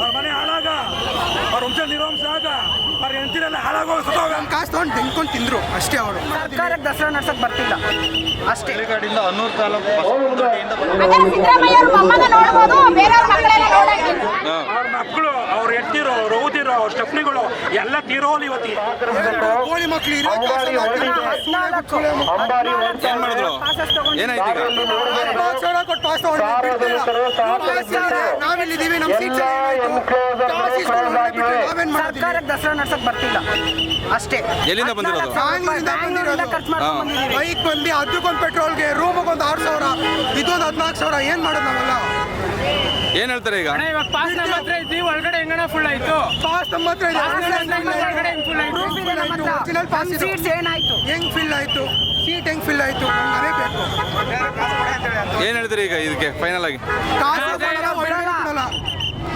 ಅವ್ರ ಮನೆ ಹಾಳಾಗ. ಅವ್ರ ವಂಶ ನಿರ್ವಂಶ ಆಗ. ಅವ್ರ ಹೆಂಡತಿರೆಲ್ಲ ಹಾಳಾಗೋಗ ಸತ್ತೋಗ ಕಾಸು ತಗೊಂಡು ತಿನ್ಕೊಂಡು ತಿಂದ್ರು. ಅಷ್ಟೇ ಅವರು. ಸರ್ಕಾರಕ್ಕೆ ದಸರಾ ನಡ್ಸಕ್ ಬರ್ತಿಲ್ಲ. ಅಷ್ಟೇ. ಹಳ್ಳಿಗಾಡಿಂದ ಹನ್ನೂರು ತಾಲೂಕು ಬಸವನಗುಡಿಯಿಂದ ಅವ್ರ ಮಕ್ಕಳು ಅವ್ರ ಹೆಂಡತಿರು ಅವ್ರ ಓದಿರೋ ಅವ್ರ ಸ್ಟೆಪ್ನಿಗಳು ಎಲ್ಲ ತೀರೋಲಿ ಇವತ್ತಿ. ಕೋಳಿ ಮಕ್ಳು ಇರೋ ಏನ್ ಮಾಡಿದ್ರು? ಏನಾಯ್ತು ಈಗ? ಕೊಟ್ಟು ಪಾಸ್ ತಗೊಂಡು. ನಾವಿಲ್ಲಿದ್ದೀವಿ. ನಮ್ಮ ಸೀಟ್ ಸರ್ಕಾರಕ್ಕೆ ದಸರಾ ನಡ್ಸಕ್ ಬರ್ತಿಲ್ಲ. ಅಷ್ಟೇ. ಎಲ್ಲಿಂದ ಬಂದಿರೋದು? ಖರ್ಚು ಮಾಡ್ಕೊಂಡ್ ಬೈಕ್ ಬಂದು ಅದಕ್ಕೊಂದು ಪೆಟ್ರೋಲ್ಗೆ ರೂಮಿಗೆ ಒಂದು ಆರು ಸಾವಿರ ಇದೊಂದು ಹದಿನಾಲ್ಕು ಸಾವಿರ ಏನ್ ಮಾಡೋದು ನಾವೆಲ್ಲ? ಏನ್ ಹೇಳ್ತಾರೆ ಈಗ? ಇವಾಗ ಪಾಸ್ ನಮ್ಮ ಹತ್ರ ಇದ್ದಿ ಒಳಗಡೆ ಹೆಂಗಣ ಫುಲ್ ಆಯ್ತು? ಪಾಸ್ ನಮ್ಮ ಹತ್ರ. Seats ಏನಾಯ್ತು? ಹೆಂಗ್ ಫಿಲ್ ಆಯ್ತು? ಸೀಟ್ ಹೆಂಗ್ ಫಿಲ್ ಆಯ್ತು? ಮನೆ ಬೇಕು. ಏನ್ ಹೇಳ್ತೀರಿ ಈಗ ಇದಕ್ಕೆ ಫೈನಲ್ ಆಗಿ?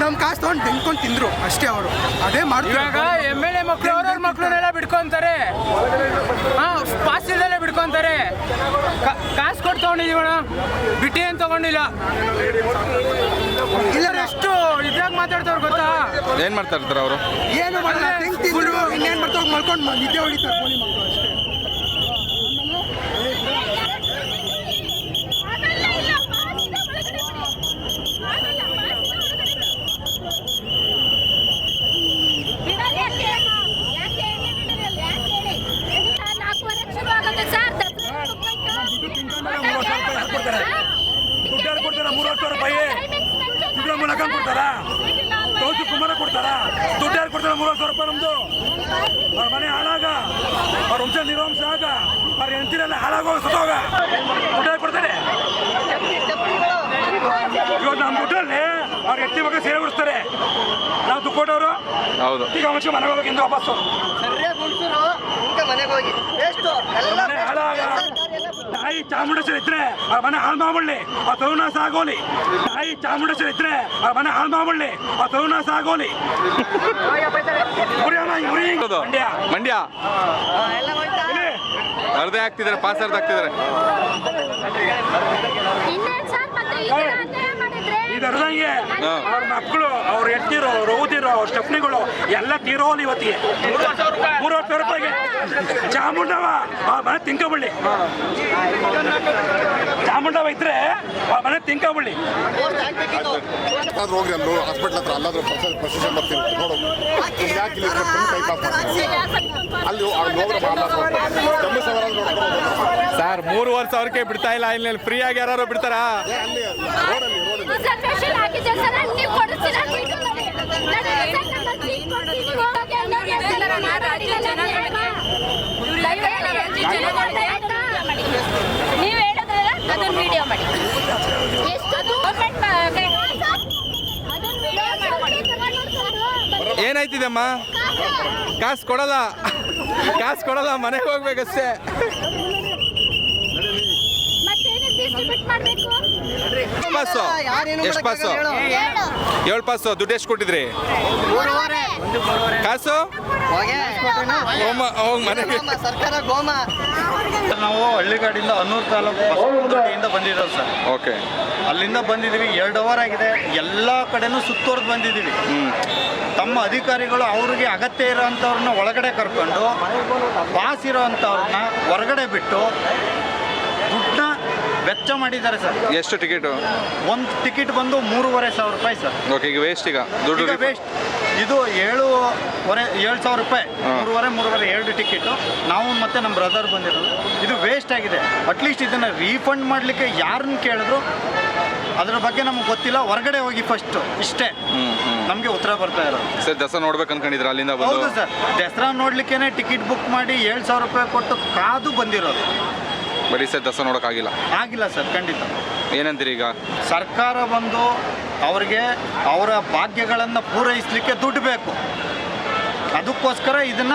ನಮ್ ಕಾಸು ತಗೊಂಡ್ ತಿನ್ಕೊಂಡ್ ತಿಂದ್ರು ಅಷ್ಟೇ ಅವರು. ಅದೇ ಇವಾಗ ಮಾಡ್ತಾರೆ ಎಂ ಎಲ್ ಎ ಮಕ್ಳು ಅವ್ರವ್ರ ಮಕ್ಳನ್ನೆಲ್ಲ ಬಿಡ್ಕೊಂತಾರೆ ಹಾ ಪಾಸ್ ಇಲ್ದಲೆ ಬಿಡ್ಕೊಂತಾರೆ ಕಾಸು ಕೊಟ್ಟು ತಗೊಂಡಿದೀವಣ ಬಿಟ್ಟಿ ಏನ್ ತಗೊಂಡಿಲ್ಲ. ಇಲ್ಲ ಎಷ್ಟು ಇದ್ರಾಗ ಮಾತಾಡ್ತಾವ್ರು ಗೊತ್ತಾ? ಏನ್ ಮಾಡ್ತಾ ಇರ್ತಾರೆ ಅವರು? ಏನು ಮಾಡಲ್ಲ ಹೆಂಗ್ ತಿಂದ್ರು ಇನ್ನೇನ್ ಮಾಡ್ತಾರೆ ಮಲ್ಕೊಂಡು ನಿದ್ದೆ ಹೊಡಿತಾರೆ ಕೋಳಿ ಮಕ್ಕಳು ಅಷ್ಟೇ ಆಗಲ್ಲ ಇಲ್ಲ ಪಾಸಿನ ಒಳಗಡೆ ಬಿಡಿ. ಆಗಲ್ಲ, ಪಾಸಿನ ಒಳಗಡೆ ಬಿಡಿ. ಬಿಡಲ್ಲ ಯಾಕೆ? ಯಾಕೆ ಹೇಳಿ ಬಿಡಲ್ಲ? ಯಾಕೆ ಹೇಳಿ? ಎಂತ ನಾಲ್ಕೂವರೆಗೆ ಶುರು ಆಗುತ್ತೆ ಸರ್, ದಸರಾ ದುಡ್ಡು ಯಾರು ಕೊಡ್ತಾರ ಮೂರುವರೆ ಸಾವಿರ ರೂಪಾಯಿ ಸಿದ್ದರಾಮಯ್ಯ ಹಾಕೊಂಡ್ ಕೊಡ್ತಾರ ಕೌಶಿಕ್ ಕುಮಾರ ಕೊಡ್ತಾರ ದುಡ್ಡು ಯಾರು ಕೊಡ್ತಾರ ಮೂರುವರೆ ಸಾವಿರ ರೂಪಾಯಿ ನಮ್ದು ಅವ್ರ ಮನೆ ಹಾಳಾಗ ಅವ್ರ ವಂಶ ನಿರ್ವಂಶ ಆಗ ಅವ್ರ ಹೆಂಡತಿರೆಲ್ಲ ಹಾಳಾಗೋಗ ಸತ್ತೋಗ ದುಡ್ಡು ಯಾರು ಕೊಡ್ತಾರೆ ಇವತ್ತು ನಮ್ಮ ದುಡ್ಡಲ್ಲಿ ಅವ್ರ ಎತ್ತಿ ಮಗ ಸೇವೆ ಉಳಿಸ್ತಾರೆ ನಾವು ದುಡ್ಡು ಕೊಟ್ಟವರು ಹೌದು. ಈಗ ಮನುಷ್ಯ ಮನೆಗೆ ಹೋಗ್ಬೇಕಿಂದ ವಾಪಸ್ಸು. ತಾಯಿ ಚಾಮುಂಡೇಶ್ವರಿ ಇದ್ರೆ ಆ ಮನೆ ಹಾಳು ಮಾಡ್ಬಿಡ್ಲಿ. ಆ ತರುಣ ಆಗೋಲಿ. ತಾಯಿ ಚಾಮುಂಡೇಶ್ವರಿ ಇದ್ರೆ ಆ ಮನೆ ಹಾಳು ಮಾಡ್ಬಿಡ್ಲಿ. ಆ ತರುಣ. ಹೌದು. ಮಂಡ್ಯ. ಮಂಡ್ಯ. ಎಲ್ಲ ಹೋಯ್ತಾ? ಇಲ್ಲಿ. ಅರ್ಧ ಆಗ್ತಿದ್ದಾರೆ ಪಾಸ್ ಅರ್ಧ ಆಗ್ತಿದ್ದಾರೆ. ಇನ್ನೇನ್ ಸರ್ ಮತ್ತೆ ಈ ತರ ಮಾಡಿದ್ರೆ? ಇದು ಅರ್ಧಂಗೆ. ಹಾ. ಅವ್ರ ಮಕ್ಕಳು ಅವ್ರ ಎತ್ತಿರೋ ಅವ್ರ ಸ್ಟೆಪ್ನಿಗಳು ಎಲ್ಲ ತೀರೋಲಿ ಇವತ್ತಿಗೆ ಮೂರು ಸಾವಿರ ರೂಪಾಯಿಗೆ. ಚಾಮುಂಡವ ಆ ಮನೆ ತಿಂಕಬಳ್ಳಿ. ಚಾಮುಂಡವ ಇದ್ರೆ ಆ ಮನೆ ತಿಂಕಬಳ್ಳಿ. ಹೋಗ್ರಿ ಅಲ್ಲಿ ಹಾಸ್ಪಿಟ್ಲ್ ಹತ್ರ ಅಲ್ಲಾದ್ರೂ ಪ್ರೊಸೀಜರ್ ಬರ್ತೀನಿ. ನೋಡು. ಯಾಕೆ ಇಲ್ಲಿ ಮಾಡ್ತೀನಿ ಅಲ್ಲಿ ಅಲ್ಲಿ ಹೋಗ್ರೆ ಸವರ ಸರ್ ಮೂರುವರೆ ಸಾವಿರಕ್ಕೆ ಬಿಡ್ತಾ ಇಲ್ಲ. ಇಲ್ಲಿ ಫ್ರೀ ಆಗಿ ಯಾರು ಬಿಡ್ತಾರಾ? ಅಲ್ಲಿ ರೋಡಲ್ಲಿ ರೋಡಲ್ಲಿ ರಿಸರ್ವೇಶನ್ ಹಾಕಿದ್ದೆ ಸರ್ ನೀವು ಕೊಡಿಸ್ತೀರಾ ಸೀಟು ನನಗೆ. ನಾನು ರಿಸರ್ವೇಶನ್ ಹಾಕಿ ಸೀಟ್ ಕೊಡ್ತೀನಿ. ಹೋಗಿ ಎಲ್ಲರೂ ಹೇಳ್ತಿದ್ದಾರೆ, ಮಾತಾಡಿಲ್ಲ ನಾನು ಹೇಳ್ಮ. ದಯವಿಟ್ಟು ಆಯ್ತಾ? ನೀವು ಹೇಳಿದ್ರಲ್ಲ ಅದನ್ನ ವಿಡಿಯೋ ಮಾಡಿ ಎಷ್ಟು ಗೌರ್ಮೆಂಟ್ ಅದನ್ನ ವಿಡಿಯೋ ಮಾಡಿ ಏನಾಯ್ತಿದೆಮ್ಮ ಕಾಸು ಕೊಡಲ್ಲ. ಕಾಸು ಕೊಡಲ್ಲ ಮನೆಗೆ ಹೋಗ್ಬೇಕಷ್ಟೇ ಮತ್ತೇನಕ್ಕೆ ಡಿಸ್ಟ್ರಿಬ್ಯೂಟ್ ಮಾಡಬೇಕು ಎಷ್ಟು ಪಾಸು? ಎಷ್ಟು ಪಾಸು? ಏಳು ಪಾಸು ದುಡ್ಡು ಎಷ್ಟು ಕೊಟ್ಟಿದ್ರಿ? ಕಾಸು? ಹೋಮ ಹೋಗ್ ಮನೆಗೆ. ಸರ್ಕಾರ ಗೋಮ ನಾವು ಹಳ್ಳಿಗಾಡಿಂದ ಹನ್ನೂರು ತಾಲೂಕು ಬಸವನಗುಡಿಯಿಂದ ಬಂದಿರೋದು ಸರ್. ಓಕೆ. ಅಲ್ಲಿಂದ ಬಂದಿದ್ದೀವಿ ಎರಡು ಅವರ್ ಆಗಿದೆ. ಎಲ್ಲ ಕಡೆನೂ ಸುತ್ತೋರ್ದು ಬಂದಿದ್ದೀವಿ. ತಮ್ಮ ಅಧಿಕಾರಿಗಳು ಅವ್ರಿಗೆ ಅಗತ್ಯ ಇರೋಂಥವ್ರನ್ನ ಒಳಗಡೆ ಕರ್ಕೊಂಡು ಪಾಸ್ ಇರೋಂಥವ್ರನ್ನ ಹೊರಗಡೆ ಬಿಟ್ಟು ವೆಚ್ಚ ಮಾಡಿದ್ದಾರೆ ಸರ್. ಎಷ್ಟು ಟಿಕೆಟ್? ಒಂದು ಟಿಕೆಟ್ ಬಂದು ಮೂರುವರೆ ಸಾವಿರ ರೂಪಾಯಿ ಸರ್. ಓಕೆ ಈಗ ವೇಸ್ಟ್ ಈಗ? ದುಡ್ಡು ಈಗ ವೇಸ್ಟ್ ಇದು ಏಳುವರೆ ಏಳು ಸಾವಿರ ರೂಪಾಯಿ. ಮೂರುವರೆ ಮೂರುವರೆ ಎರಡು ಟಿಕೆಟು. ನಾವು ಮತ್ತೆ ನಮ್ಮ ಬ್ರದರ್ ಬಂದಿರೋದು. ಇದು ವೇಸ್ಟ್ ಆಗಿದೆ. ಅಟ್ಲೀಸ್ಟ್ ಇದನ್ನು ರೀಫಂಡ್ ಮಾಡಲಿಕ್ಕೆ ಯಾರನ್ನ ಕೇಳಿದ್ರು ಅದ್ರ ಬಗ್ಗೆ ನಮ್ಗೆ ಗೊತ್ತಿಲ್ಲ. ಹೊರಗಡೆ ಹೋಗಿ ಫಸ್ಟ್ ಇಷ್ಟೇ. ನಮಗೆ ಉತ್ತರ ಬರ್ತಾ ಇರೋದು. ಸರ್ ದಸರಾ ನೋಡ್ಬೇಕು ಅನ್ಕೊಂಡಿದ್ರ ಅಲ್ಲಿಂದ ಹೌದು ಸರ್. ದಸರಾ ನೋಡ್ಲಿಕ್ಕೆ ಟಿಕೆಟ್ ಬುಕ್ ಮಾಡಿ ಏಳು ಸಾವಿರ ರೂಪಾಯಿ ಕೊಟ್ಟು ಕಾದು ಬಂದಿರೋದು. ಬರೀ ಸರ್ ದಸರಾ ನೋಡೋಕ್ಕಾಗಿಲ್ಲ. ಆಗಿಲ್ಲ ಸರ್ ಖಂಡಿತ. ಏನಂತೀರಿ ಈಗ? ಸರ್ಕಾರ ಬಂದು ಅವ್ರಿಗೆ ಅವರ ಭಾಗ್ಯಗಳನ್ನು ಪೂರೈಸಲಿಕ್ಕೆ ದುಡ್ಡು ಬೇಕು. ಅದಕ್ಕೋಸ್ಕರ ಇದನ್ನ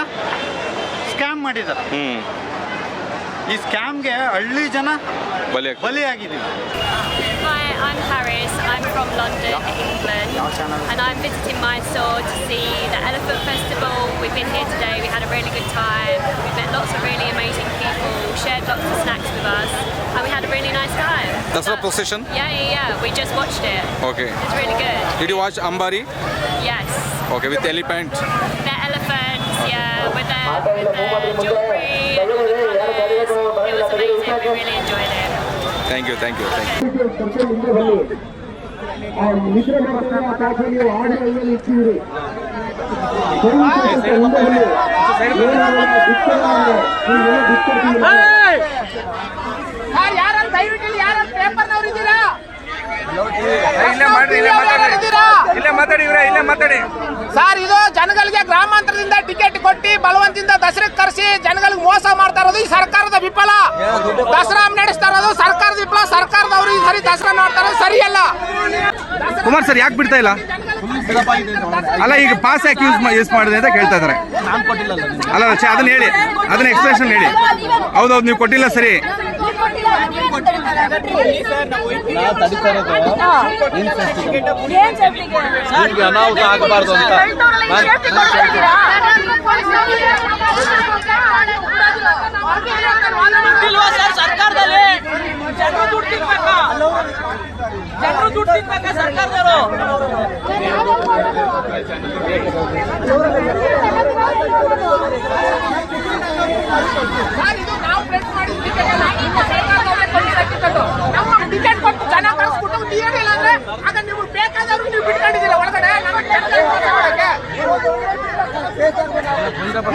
ಸ್ಕ್ಯಾಮ್ ಮಾಡಿದ್ದಾರೆ. ಹ್ಞೂ ಈ ಸ್ಕ್ಯಾಮ್ಗೆ ಹಳ್ಳಿ ಜನ ಬಲಿ. ಬಲಿಯಾಗಿದ್ದೀವಿ. I'm Paris. I'm from London, England, and I'm visiting Mysore to see the Elephant Festival. We've been here today, we had a really good time, we met lots of really amazing people, shared lots of snacks with us, and we had a really nice time. That's so, a procession? Yeah, yeah, yeah, we just watched it. Okay. It's really good. Did you watch Ambari? Yes. Okay, with the elephant? The elephants, yeah, with the, with the jewelry and all the colours. It was amazing, we really enjoyed it. Thank you, thank you, thank you. You thank ಆಡಿಯೋದಲ್ಲಿ sir ಯಾರು ದಯವಿಟ್ಟು ಯಾರು ಪೇಪರ್ನವ್ರು ಇದ್ದೀರಾ? ಇಲ್ಲೇ ಮಾಡ್ರಿ ಇಲ್ಲೇ ಮಾತಾಡಿ ಇಲ್ಲೇ ಮಾತಾಡಿ ಇವ್ರೆ ಇಲ್ಲೇ ಮಾತಾಡಿ. ಸರ್ ಇದು ಜನಗಳಿಗೆ ಗ್ರಾಮಾಂತರದಿಂದ ಟಿಕೆಟ್ ಕೊಟ್ಟು ಬಲವಂತದಿಂದ ದಸರಕ್ಕೆ ಕರೆಸಿ ಜನಗಳಿಗೆ ಮೋಸ ಮಾಡ್ತಾ ಇರೋದು ಈ ಸರ್ಕಾರದ ವಿಫಲ. ದಸರಾ ನಡೆಸ್ತಾ ಇರೋದು ಸರ್ಕಾರದ ವಿಫಲ ಸರ್ಕಾರದವರು ಈ ಸರಿ ದಸರಾ ಮಾಡ್ತಾ ಇರೋದು ಸರಿಯಲ್ಲ. ಕುಮಾರ್ ಸರ್ ಯಾಕೆ ಬಿಡ್ತಾ ಇಲ್ಲ? ಅಲ್ಲ ಈಗ ಪಾಸ್ ಯಾಕೆ ಯೂಸ್ ಯೂಸ್ ಮಾಡಿದೆ ಅಂತ ಕೇಳ್ತಾ ಇದಾರೆ. ಅಲ್ಲ ಅದನ್ನ ಹೇಳಿ ಅದನ್ನ ಎಕ್ಸ್ಪ್ರೆಷನ್ ಹೇಳಿ. ಹೌದೌದು ನೀವು ಕೊಟ್ಟಿಲ್ಲ ಸರಿ. ಅನಾಹುತ ಆಗಬಾರ್ದು ಅಂತ ಸರ್ ಸರ್ಕಾರದಲ್ಲಿ ಜನರು ದುಡ್ಡು ತಿನ್ಬೇಕಾ ಜನರು ದುಡ್ಡು ತಿನ್ಬೇಕಾ ಸರ್ಕಾರದವರು ನಾವು ಪ್ರೆಸ್. ಸರ್ಕಾರದವರೇ ನಮ್ಮ ಟಿಕೆಟ್ ಕೊಟ್ಟು ಜನ ಕಳ್ಸ್ಬಿಟ್ಟು ನೀವೇ ಇಲ್ಲ ಅಂದ್ರೆ ಆಗ ನೀವು ಬೇಕಾದವ್ರು ನೀವು ಬಿಟ್ಕೊಂಡಿದ್ದೀರ ಒಳಗಡೆ.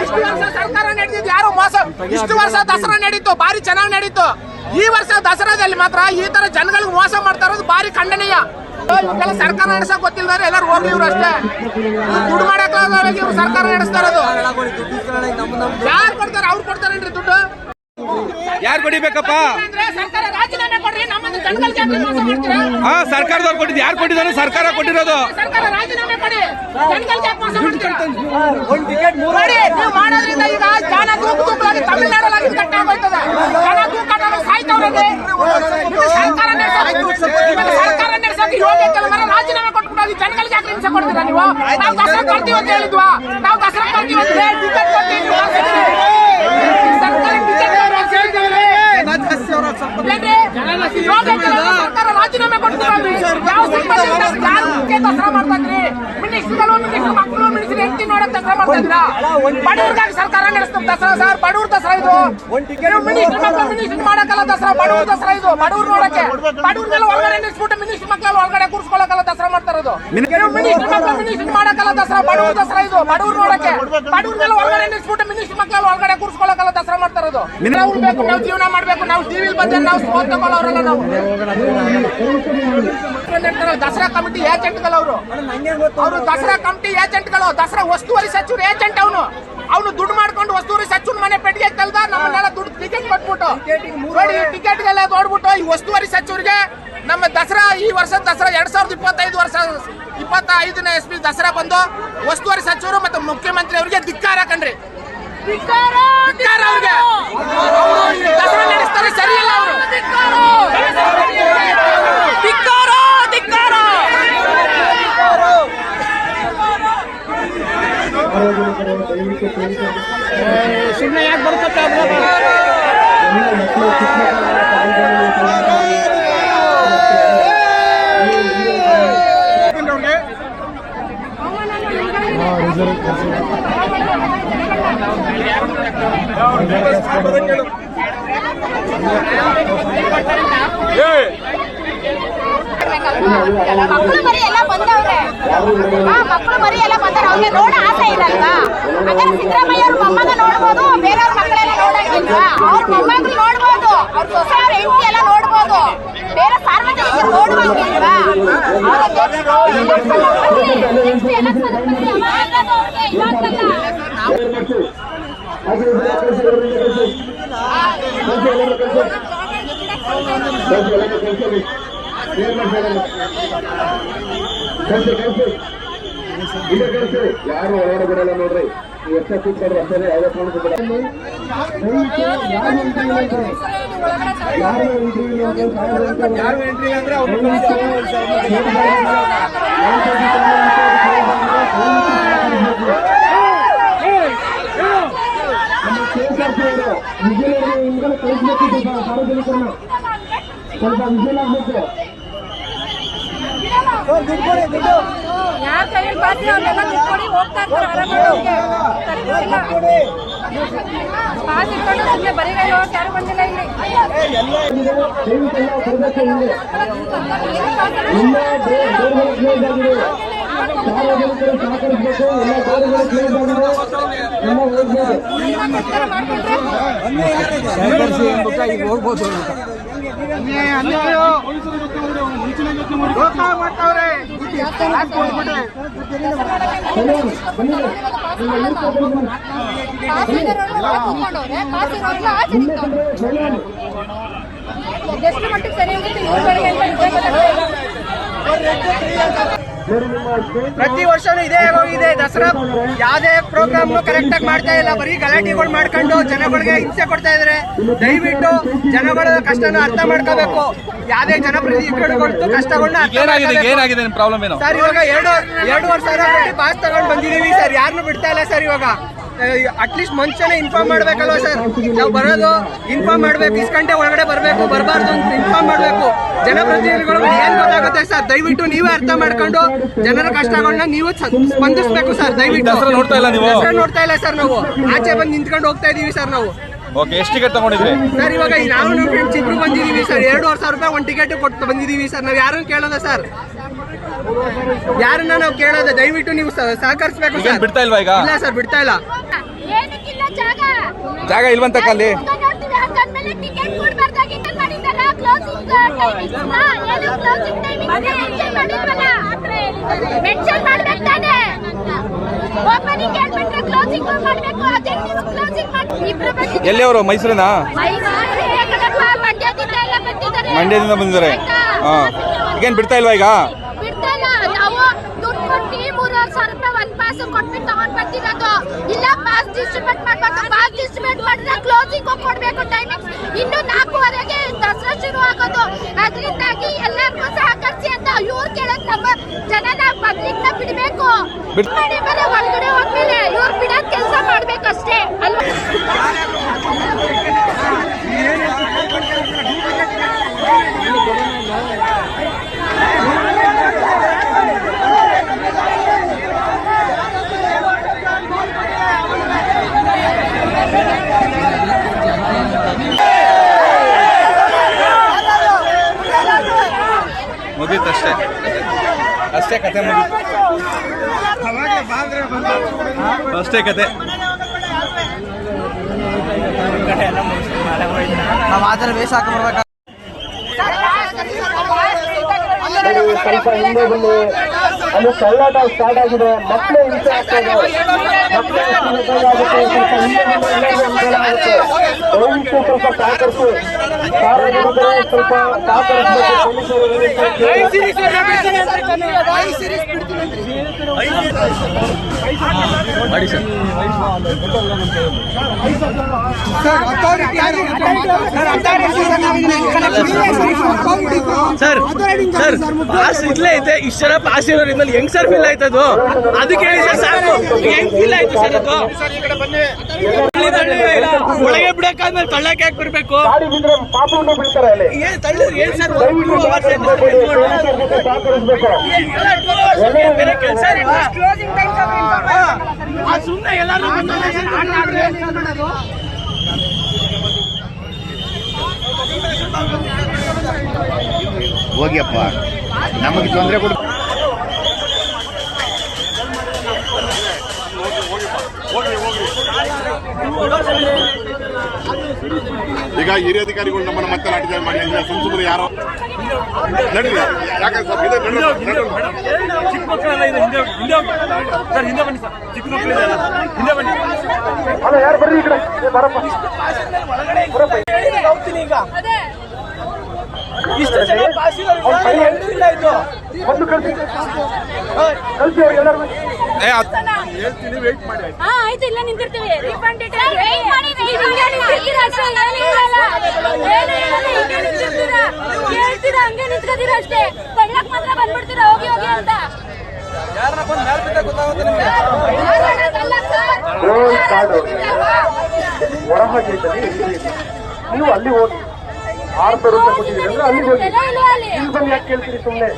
ಇಷ್ಟು ವರ್ಷ ಸರ್ಕಾರ ನಡೆದಿದ್ದು ಯಾರು ಮೋಸ? ಇಷ್ಟು ವರ್ಷ ದಸರಾ ನಡೀತು, ಭಾರಿ ಚೆನ್ನಾಗಿ ನಡೀತು. ಈ ವರ್ಷ ದಸರಾದಲ್ಲಿ ಮಾತ್ರ ಈ ತರ ಜನಗಳಿಗೆ ಮೋಸ ಮಾಡ್ತಾ ಇರೋದು ಬಾರಿ ಖಂಡನೀಯ. ಇವೆಲ್ಲ ಸರ್ಕಾರ ನಡೆಸಕ್ ಗೊತ್ತಿಲ್ಲದ್ರೆ ಎಲ್ಲರೂ ಹೋಗಿ ಇವ್ರು ಅಷ್ಟೇ. ದುಡ್ಡು ಮಾಡಕ್ ಇವ್ರು ಸರ್ಕಾರ ನಡೆಸ್ತಾ ಇರೋದು. ಯಾರು ಕೊಡ್ತಾರೆ? ಅವ್ರು ಕೊಡ್ತಾರೇನ್ರಿ ದುಡ್ಡು? ಯಾರು ಕೊಡಿಬೇಕಪ್ಪ? ಹಾ, ಸರ್ಕಾರದವ್ರು ಕೊಟ್ಟಿದ್ದು. ಯಾರು ಕೊಟ್ಟಿದ್ದಾರೆ ಸರ್ಕಾರ ಕೊಟ್ಟಿರೋದು. ರಾಜೀನಾಮೆ ಜನಗಳಿಗೆ ಸರ್ಕಾರ ಕೊಡ್ತೀರಾ ನೀವು? ದಸರಾ ಕೊಡ್ತೀವಿ ಅಂತ ಹೇಳಿದ್ವಾ? ನಾವು ದಸರಾ ಕೊಡ್ತೀವಿ ಅಂತ. ಸರ್ಕಾರ ಟಿಕೆಟ್ ಕೊಡ್ರಿ ಅಂತ ಹೇಳಿದ್ದೀವಿ. ಏನ್ರಿ? ಯೋಗ್ಯತೆ ಇಲ್ಲ ಸರ್ಕಾರ ರಾಜೀನಾಮೆ ಕೊಡ್ತೀವಿ ಯಾವ ಸಂಬಂಧ ಯಾರು ಮಕ್ಕಳು ಮಿನಿಸ್ಟ್ರು ಮಾಡ್ತಾ ಬಡವ್ರಿಗಾಗಿ ಸರ್ಕಾರ ದಸರಾ ಸರ್ ಬಡವ್ರ ದಸರಾ ಇದು. ಮಿನಿಸ್ಟ್ರು ಮಾಡಕ್ಕಲ್ಲ ದಸರಾ ಬಡವ್ರ ದಸರಾ ಇದು. ಬಡವ್ರು ನೋಡಕ್ಕೆ. ಬಡವ್ರನ್ನೆಲ್ಲ ಒಳಗಡೆ ನಿಲ್ಸ್ಬಿಟ್ಟು ಮಿನಿಸ್ಟ್ರು ಮಕ್ಕಳು ಒಳಗಡೆ ದಸರಾ ಮಾಡ್ತಾ ಇರೋದು. ನೀವು ಮಿನಿಸ್ಟ್ರು ಮಕ್ಕಳು ಮಿನಿಸ್ಟ್ರು ಮಾಡಕ್ಕಲ್ಲ ದಸರಾ ಬಡವ್ರ ದಸರಾ ಇದು. ಬಡವ್ರು ನೋಡಕ್ಕೆ. ಬಡವ್ರನ್ನೆಲ್ಲ ಒಳಗಡೆ ನಿಲ್ಸ್ಬಿಟ್ಟು ಮಿನಿಸ್ಟ್ರು ಮಕ್ಕಳು ಒಳಗಡೆ ಕೂರ್ಸ್ಕೊಳ್ಳಕಲ್ಲ ದಸರಾ ಮಾಡ್ತಾ ಇರೋದು. ನಾವು ಜೀವನ ಮಾಡ್ಬೇಕು ನಾವು ಟಿವಿಲಿ ಬಂದ್ರೆ ನಾವು ತಗೊಳ್ಳೋರಲ್ಲ ನಾವು. ದಸರಾ ಕಮಿಟಿ ಏಜೆಂಟ್ಗಳು ಅವರು. ಅವರು ದಸರಾ ಕಮಿಟಿ ಏಜೆಂಟ್ಗಳು ದಸರಾ ವಸ್ತುವರಿ ಸಚಿವರು ಏಜೆಂಟ್ ಅವನು. ಅವನು ದುಡ್ಡು ಮಾಡ್ಕೊಂಡು ವಸ್ತುವರಿ ಸಚಿವನ ಮನೆ ಪೆಟ್ಟಿಗೆ ತಲ್ದ ನಮ್ಮನ್ನೆಲ್ಲ ದುಡ್ಡು ಟಿಕೆಟ್ ಕೊಟ್ಬಿಟ್ಟು. ನೋಡಿ ಟಿಕೆಟ್ಗೆಲ್ಲ ನೋಡ್ಬಿಟ್ಟು ಈ ವಸ್ತುವರಿ ಸಚಿವರಿಗೆ ನಮ್ಮ ದಸರಾ ಈ ವರ್ಷದ ದಸರಾ ಎರಡ್ ಸಾವಿರದ ಇಪ್ಪತ್ತೈದು ವರ್ಷ ಇಪ್ಪತ್ತೈದನೇ ಎಸ್ ಪಿ ದಸರಾ ಬಂದು ವಸ್ತುವರಿ ಸಚಿವರು ಮತ್ತು ಮುಖ್ಯಮಂತ್ರಿ ಅವರಿಗೆ ಧಿಕ್ಕಾರ ಕಣ್ರಿ. ಧಿಕ್ಕಾರ ಅವ್ರಿಗೆ. ಅವ್ರು ಈ ದಸರಾ ನಡೆಸ್ತಾರೆ ಸರಿಯಲ್ಲ ಅವರು. ಧಿಕ್ಕಾರ. ಸುಮ್ಮನೆ ಯಾಕೆ ಬರುತ್ತೆ ಮಕ್ಕಳು ಮರಿ ಎಲ್ಲ ಬಂದವ್ರೆ. ಮಕ್ಕಳು ಮರಿ ಎಲ್ಲ ಬಂದವ್ರೆ. ಅವ್ರಿಗೆ ನೋಡ ಆಸೆ ಇರಲ್ವಾ ಹಾಗಾದ್ರೆ ಸಿದ್ದರಾಮಯ್ಯ ಅವ್ರ ಮೊಮ್ಮಗ ನೋಡ್ಬೋದು, ಬೇರೆಯವ್ರ ಮಕ್ಕಳೆಲ್ಲ ನೋಡಂಗಿಲ್ವಾ ಅವ್ರ ಮೊಮ್ಮಗಳು ನೋಡ್ಬೋದು, ಅವ್ರ ಸೊಸೆ, ಅವ್ರ ಹೆಂಡತಿ ಎಲ್ಲ ನೋಡ್ಬೋದು. ಬೇರೆ ಸಾರ್ವಜನಿಕರು ನೋಡುವಂಗಿಲ್ವಾ ಅವ್ರಿಗೆ ಇವಾಗಲ್ಲ ಯಾರು ಒಳಗಡೆ ಬರಲ್ಲ ನೋಡ್ರಿ. ಎಷ್ಟು ಕೂತ್ಕೊಂಡ್ರೆ ಅಷ್ಟೇ ಯಾವ ಕಾರಣಕ್ಕೂ ಬಿಡಲ್ಲ. ಯಾರು ಎಂಟ್ರಿ ಇಲ್ಲ ಅಂದ್ರೆ? ಯಾರು ಎಂಟ್ರಿ ಅಂದ್ರೆ? ವಿಜಯನಗರ ಹಿಂದ್ಗಡೆ ಕಳಿಸ್ಬೇಕು ಸ್ವಲ್ಪ ಸಾರ್ವಜನಿಕರನ್ನ ಸ್ವಲ್ಪ ಯಾರ್ ಕೈಯಲ್ಲಿ ಬಾಕಿ ಅವ್ರೆಲ್ಲ ದುಡ್ಡು ಹೋಗ್ತಾ ಇರ್ತಾರೆ ಆರಾಮಾಗಿ ಅವ್ರಿಗೆ. ಪಾಸ್ ಇಟ್ಕೊಂಡು ಸುಮ್ನೆ ಬರಿಗೈ ಯಾರು ಬಂದಿಲ್ಲ ಇಲ್ಲಿ. ದಯವಿಟ್ಟೆಲ್ಲ ಬರಬೇಕು ಹಿಂದೆ ಎಷ್ಟು ಮಟ್ಟಿಗೆ ಸರಿ ಹೋಗುತ್ತೆ ಪ್ರತಿ ವರ್ಷನೂ ಇದೇ ಇದೆ ದಸರಾ ಯಾವುದೇ ಪ್ರೋಗ್ರಾಮ್ ಕರೆಕ್ಟ್ ಆಗಿ ಮಾಡ್ತಾ ಇಲ್ಲ. ಬರೀ ಗಲಾಟೆಗಳು ಮಾಡ್ಕೊಂಡು ಜನಗಳಿಗೆ ಹಿಂಸೆ ಕೊಡ್ತಾ ಇದಾರೆ. ದಯವಿಟ್ಟು ಜನಗಳ ಕಷ್ಟನ ಅರ್ಥ ಮಾಡ್ಕೋಬೇಕು. ಯಾವುದೇ ಜನಪ್ರತಿನಿಧಿಗಳು ಕಷ್ಟಗಳನ್ನ ಏನಾಗಿದೆ? ಪ್ರಾಬ್ಲಮ್ ಏನು? ಸರ್ ಇವಾಗ ಎರಡು ಎರಡೂವರೆ ಸಾವಿರ ಪಾಸ್ ತಗೊಂಡು ಬಂದಿದೀವಿ ಸರ್. ಯಾರನ್ನು ಬಿಡ್ತಾ ಇಲ್ಲ ಸರ್ ಇವಾಗ. ಅಟ್ಲೀಸ್ಟ್ ಮುಂಚೆನೆ ಇನ್ಫಾರ್ಮ್ ಮಾಡ್ಬೇಕಲ್ವ ಸರ್ ನಾವು ಬರೋದು ಇನ್ಫಾರ್ಮ್ ಮಾಡ್ಬೇಕು ಇಷ್ಟು ಗಂಟೆ ಒಳಗಡೆ ಬರಬೇಕು ಬರಬಾರ್ದು ಅಂತ ಇನ್ಫಾರ್ಮ್ ಮಾಡ್ಬೇಕು. ಜನಪ್ರತಿನಿಧಿಗಳು ಏನ್ ಗೊತ್ತಾಗುತ್ತೆ ಸರ್ ದಯವಿಟ್ಟು ನೀವೇ ಅರ್ಥ ಮಾಡ್ಕೊಂಡು ಜನರ ಕಷ್ಟಗಳನ್ನ ನೀವು ಸ್ಪಂದಿಸ್ಬೇಕು ಸರ್ ದಯವಿಟ್ಟು. ನೋಡ್ತಾ ಇಲ್ಲ ಸರ್ ನಾವು. ಆಚೆ ಬಂದು ನಿಂತ್ಕೊಂಡು ಹೋಗ್ತಾ ಇದೀವಿ ಸರ್ ನಾವು. ಓಕೆ ಎಷ್ಟು ಟಿಕೆಟ್ ತಗೊಂಡಿದ್ರಿ? ಸರ್ ಇವಾಗ ನಾವು ನಮ್ಮ ಫ್ರೆಂಡ್ಸ್ ಇಬ್ರು ಬಂದಿದ್ದೀವಿ ಸರ್. ಎರಡೂವರೆ ಸಾವಿರ ರೂಪಾಯಿ ಒಂದು ಟಿಕೆಟ್ ಕೊಟ್ಟು ಬಂದಿದ್ದೀವಿ ಸರ್. ನಾವು ಯಾರನ್ನು ಕೇಳೋದ ಸರ್? ಯಾರನ್ನ ನಾವು ಕೇಳೋದ? ದಯವಿಟ್ಟು ನೀವು ಸಹಕರಿಸಬೇಕು ಸರ್. ಬಿಡ್ತಾ ಇಲ್ವಾ ಈಗ? ಇಲ್ಲ ಸರ್ ಬಿಡ್ತಾ ಇಲ್ಲ. ಏನಕ್ಕಿಲ್ಲ ಜಾಗ? ಜಾಗ ಇಲ್ವಂತಕ್ಕ ಮೆನ್ಷನ್ ಮಾಡ್ಬೇಕು ತಾನೇ ಓಪನಿಂಗ್ ಹೇಳ್ಬಿಟ್ರೆ ಕ್ಲೋಸಿಂಗ್ ಮಾಡ್ಬೇಕು ಅದೇ ನೀವು ಕ್ಲೋಸಿಂಗ್ ಮಾಡಿ ಎಲ್ಲಿ ಅವರು ಮೈಸೂರಿನ ಮಂಡ್ಯದಿಂದ ಬಂದಿದ್ದಾರೆ. ಬಂದಿದ್ದಾರೆ? ಹಾ. ಈಗೇನ್ ಬಿಡ್ತಾ ಇಲ್ವಾ ಈಗ? ಬಿಡ್ತಾ ಒಂದ್ ಪಾಸ್ ಕೊಟ್ಬಿಟ್ಟು ತಗೊಂಡ್ ಇಲ್ಲ ಪಾಸ್ ಡಿಸ್ಟ್ರಿಬ್ಯೂಟ್ ಮಾಡ್ಬೇಕು ಪಾಸ್ ಡಿಸ್ಟ್ರಿಬ್ಯೂಟ್ ಮಾಡಿದ್ರೆ ಕ್ಲೋಸಿಂಗ್ ಕೊಡ್ಬೇಕು ಟೈಮಿಂಗ್ಸ್ ಇನ್ನು ನಾಲ್ಕೂವರೆಗೆ ದಸರಾ ಶುರು ಆಗೋದು ಅದರಿಂದಾಗಿ ಎಲ್ಲರಿಗೂ ಸಹಕರಿಸಿ ಅಂತ ಇವ್ರು ಕೇಳೋದು ನಮ್ಮ ಜನನ ಪಬ್ಲಿಕ್ನ ಬಿಡಬೇಕು ಒಳಗಡೆ ಅಷ್ಟೇ ಕತೆ ಮುಗೀತು ಅಷ್ಟೇ ಕತೆ ನಾವು ಆತರ ವೇಷ ಹಾಕೊಂಡ್ಬರ್ಬೇಕು ಸ್ವಲ್ಪ ಹಿಂದೆ ಬನ್ನಿ ಅಲ್ಲಿ ತಳ್ಳಾಟ ಸ್ಟಾರ್ಟ್ ಆಗಿದೆ. ಮಕ್ಕಳು ಹಿಂಸೆ ಆಗುತ್ತೆ. ದಯವಿಟ್ಟು ಸ್ವಲ್ಪ ಸಹಕರಿಸಿ ಸಾರ್ವಜನಿಕರು ಸ್ವಲ್ಪ ಸರ್ ಸರ್ ಪಾಸ್ ಇಲ್ಲೇ ಐತೆ ಇಷ್ಟರ ಪಾಸ್ ಇರೋರು ಇದ್ಮೇಲೆ ಹೆಂಗ್ ಸರ್ ಫಿಲ್ ಆಯ್ತದು ಅದಕ್ಕೆ ಹೇಳಿ ಸರ್ ಸಾಕು. ಹೆಂಗ್ ಫಿಲ್ ಆಯ್ತು ಸರ್ ಅದು. ಒಳಗೆ ಬಿಡಕ್ಕಾದ್ಮೇಲೆ ತಳ್ಳಕ್ಕೆ ಯಾಕೆ ಬಿಡ್ಬೇಕು ಏನ್ ತಳ್ಳಿದ್ರು ಏನ್ ಸರ್? ಬೇರೆ ಕೆಲಸ ಇಲ್ಲ. ಸುಮ್ಮನೆ ಎಲ್ಲರೂ ಸರ್. ಹೋಗಿಯಪ್ಪ. ನಮಗೆ ತೊಂದರೆ ಕೊಡು. ಈಗ ಹಿರಿಯ ಅಧಿಕಾರಿಗಳು ನಮ್ಮನ್ನು ಮತ್ತೆ ಲಾಠಿ ಮಾಡಿ. ಸುಮ್ ಸುಮ್ಮನೆ ಯಾರೋ ನಡೀರಿ. ಯಾಕಂದ್ರೆ ಸ್ವಲ್ಪ ಇದೆ. ಚಿಕ್ಕ ಮಕ್ಕಳೆಲ್ಲ ಇದೆ. ಹಿಂದೆ ಹಿಂದೆ ಸರ್ ಹಿಂದೆ ಬನ್ನಿ ಸರ್. ಚಿಕ್ಕ ಮಕ್ಕಳಿದೆ ಹಿಂದೆ ಬನ್ನಿ. ಅಲ್ಲ ಯಾರು ಬರ್ರಿ ಈ ಕಡೆ? ಬರಪ್ಪ. ಹೋಗ್ತೀನಿ ಈಗ ಇಷ್ಟು ಜನ ಒಂದು ಕಳಿಸಿ. ಕಳಿಸಿ ಅವ್ರಿಗೆಲ್ಲರಿಗೂ ಏ, ಅದ್- ಹಾ ಆಯ್ತು ಇಲ್ಲ ನಿಂತಿರ್ತೀವಿ ರಿಫಂಡ್ ಹೇಳ್ತೀರಾ ಹಂಗೆ ನಿಂತ್ಕೋತೀರಾ ಅಷ್ಟೇ ಮಾತ್ರ ಬಂದ್ಬಿಡ್ತೀರಾ ಹೋಗಿ ಅಂತ. ನೀವು ಅಲ್ಲಿ ಹೋಗಿ ಆರು ಸಾವಿರ ರೂಪಾಯಿ ಕೊಟ್ಟಿದ್ದೀರಿ ಅಂದ್ರೆ ಅಲ್ಲಿ ಹೋಗಿ. ಇಲ್ಲಿ ಬಂದು ಯಾಕೆ ಕೇಳ್ತೀರಿ ಸುಮ್ಮನೆ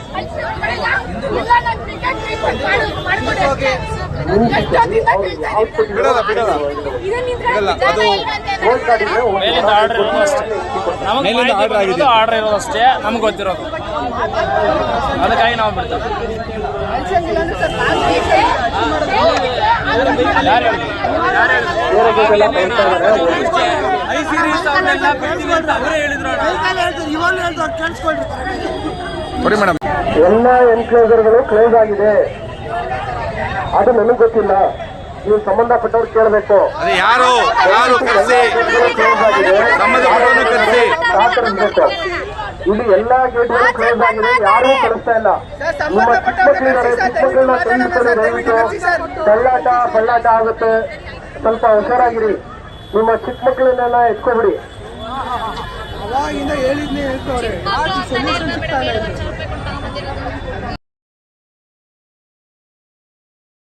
ಮೇಲಿಂದ ಆರ್ಡರ್ ಇರೋದು ಅಷ್ಟೇ ನಮಗೆ ಮೇಲಿಂದ order ಆಗಿದೆ. ಆರ್ಡರ್ ಇರೋದು ಅಷ್ಟೇ ನಮ್ಗೆ ಗೊತ್ತಿರೋದು. ಅದಕ್ಕಾಗಿ ನಾವು ಬಿಡ್ತೇವೆ. ಯಾರು ಹೇಳಿದ್ರು ಎಲ್ಲ ಎನ್ಕ್ಲೋಸರ್ಗಳು ಕ್ಲೋಸ್ ಆಗಿದೆ. ಅದು ನನಗೆ ಗೊತ್ತಿಲ್ಲ. ನೀವು ಸಂಬಂಧಪಟ್ಟವ್ರು ಕೇಳಬೇಕು. ಅದೇ ಯಾರು? ಯಾರು ಕರೆಸಿ? ಕ್ಲೋಸ್ ಆಗಿದೆ ಸಂಬಂಧಪಟ್ಟವ್ರನ್ನ ಕರೆಸಿ. ಸಹಕರಿಸಬೇಕು ಇಲ್ಲಿ ಎಲ್ಲಾ ಗೇಟ್ಗಳು ಕ್ಲೋಸ್ ಆಗಿದೆ. ಯಾರು ಕಳಿಸ್ತಾ ಇಲ್ಲ. ನಿಮ್ಮ ಚಿಕ್ಕ ಮಕ್ಕಳಿದ್ದಾರೆ. ಚಿಕ್ಕ ಮಕ್ಕಳನ್ನ ದಯವಿಟ್ಟು ತಳ್ಳಾಟ ಪಳ್ಳಾಟ ಆಗುತ್ತೆ. ಸ್ವಲ್ಪ ಹುಷಾರಾಗಿರಿ. ನಿಮ್ಮ ಚಿಕ್ಕ ಮಕ್ಕಳನ್ನೆಲ್ಲ ಎತ್ಕೊಬಿಡಿ ಹೇಳಿದ್ನೇ ಹೇಳ್ತವ್ರೆ.